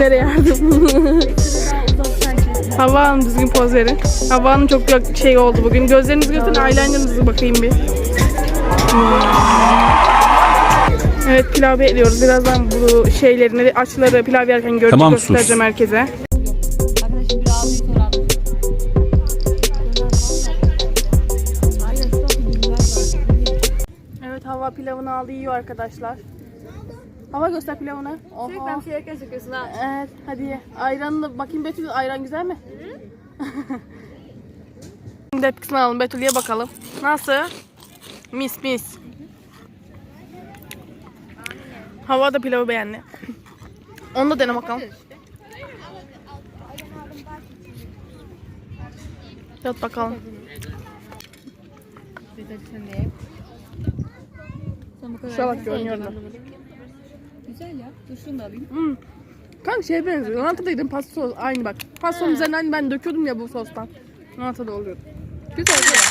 Nereye yardım? Hava Hanım düzgün poz verin. Hava Hanım çok şey oldu bugün. Gözlerinizi gösterin, eyelinerınızı bakayım bir. Evet pilav bekliyoruz. Birazdan bu şeylerini, açları pilav yerken görüntü Tamam, sus. göstereceğim herkese. Evet hava pilavını aldı yiyor arkadaşlar. Hava göster pilavını. Sürekli Oha. bir şey gözüküyorsun ha. Evet hadi ye. Ayranını bakayım Betül ayran güzel mi? Şimdi etkisini alalım Betül'ye bakalım. Nasıl? Mis mis. Hava da pilavı beğendi. Onu da dene bakalım. Yat bakalım. Sen bu kadar Şuna bak, görünüyor da. Güzel ya. Dur şunu da alayım. Hmm. Kanka şey benziyor. Nantada yedim pasta sos. Aynı bak. Pastanın üzerinden ben döküyordum ya bu sostan. Nantada oluyordu. Güzel ya.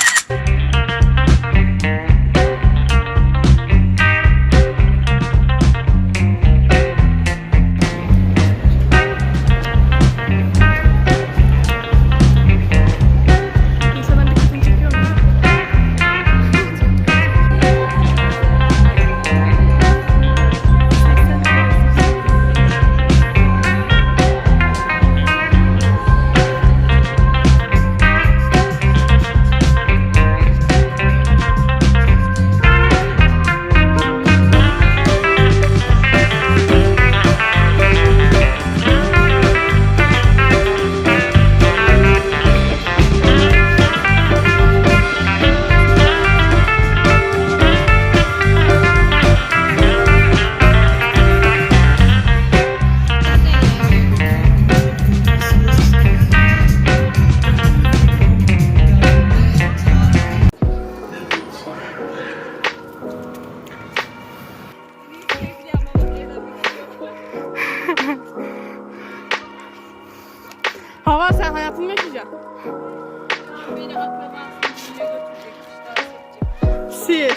Все,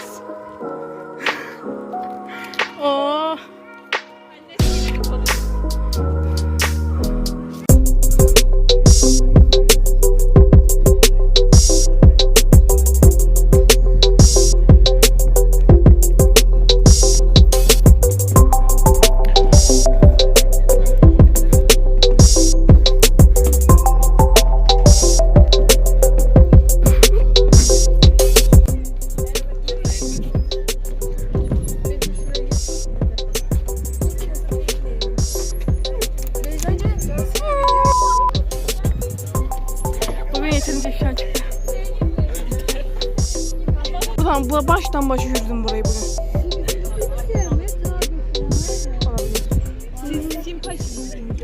Yeterince ifşa çıktı. Buradan bu baştan başa yürüdüm burayı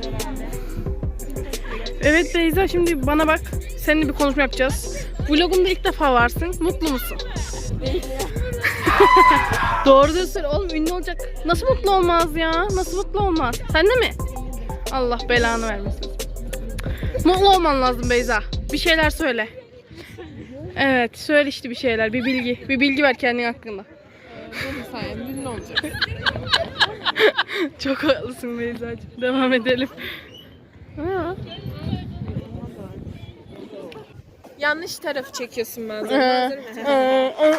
herhalde? Evet Beyza şimdi bana bak. Seninle bir konuşma yapacağız. Vlogumda ilk defa varsın. Mutlu musun? Doğru diyorsun oğlum ünlü olacak. Nasıl mutlu olmaz ya? Nasıl mutlu olmaz? Sen de mi? Allah belanı vermesin. Mutlu olman lazım Beyza. Bir şeyler söyle. Evet söyle işte bir şeyler. Bir bilgi. Bir bilgi ver kendin hakkında. Benim sayemde ünlü olacak. Çok haklısın Beyza'cığım. Devam edelim. Ha. Yanlış tarafı çekiyorsun bazen. Ee.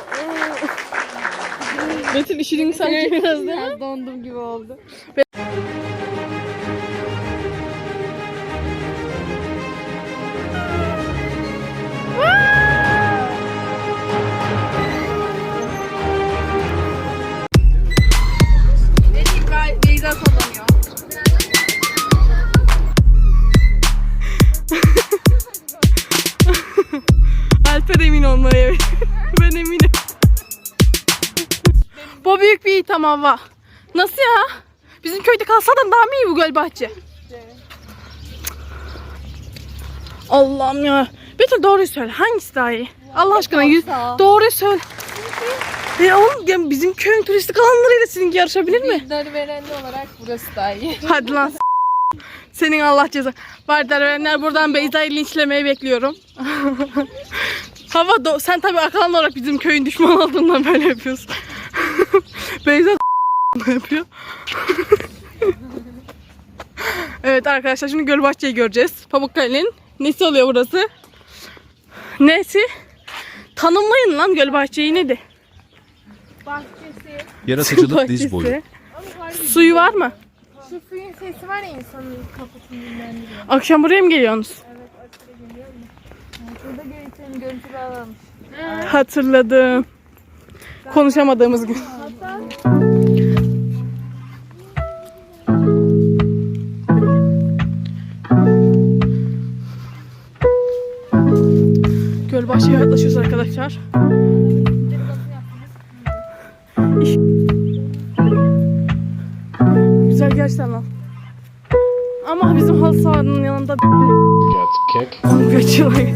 Betül işinin sanki biraz değil mi? Dondum gibi oldu. Alper emin olmaya evet. ben eminim. Bu büyük bir itam hava. Nasıl ya? Bizim köyde kalsadan daha mı iyi bu göl bahçe? Allah'ım ya. Betül doğruyu söyle. Hangisi daha iyi? Allah aşkına yüz, doğruyu söyle. Ya oğlum ya bizim köyün turistik alanlarıyla sizinki yarışabilir mi? Bilgileri verenli olarak burası daha iyi. Hadi lan senin Allah ceza. Vardar öğrenler buradan Beyza'yı linçlemeyi bekliyorum. Hava do- sen tabii akıllı olarak bizim köyün düşman olduğundan böyle yapıyorsun. Beyza yapıyor. evet arkadaşlar şimdi Gölbahçe'yi göreceğiz. Pamukkale'nin nesi oluyor burası? Nesi? Tanımlayın lan Gölbahçe'yi nedir? Bahçesi. Yaratıcılık diz boyu. Bahçesi. Suyu var mı? Şu suyun sesi var ya insanın kafasını dinlendiriyor. Akşam buraya mı geliyorsunuz? Şurada görüntünün görüntülü alalım. Hatırladım. Konuşamadığımız gün. Gölbaşı'ya yaklaşıyoruz arkadaşlar. Ama bizim halı sahanın yanında Cat kek. Kaçıyorlar.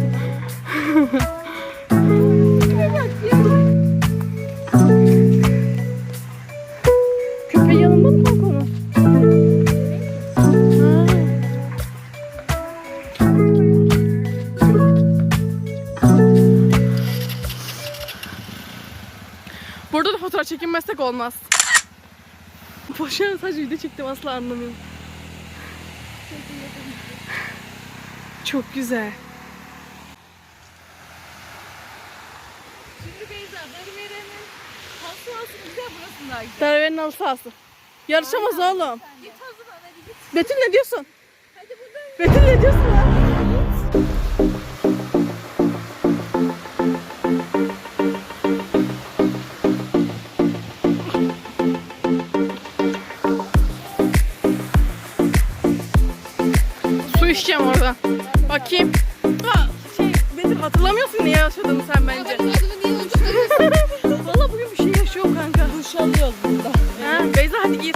Köpeği yanında mı kanka onun? Ha. Burada da fotoğraf çekinmezsek olmaz. Boşuna sadece video çektim asla anlamıyorum. Çok güzel. Şimdi Beyza Darıveren'in hasılası güzel burasında. Darbenin halı sahası. Yarışamaz oğlum. Git hazırlan hadi git. Betül ne diyorsun? Hadi buradan. Betül ne diyorsun lan? Su içeceğim orada. Bakayım. Aa, şey, Betül hatırlamıyorsun niye yaşadığını sen bence. Valla bugün bir şey yaşıyor kanka. Duş alıyoruz burada. Ha, Beyza hadi gir.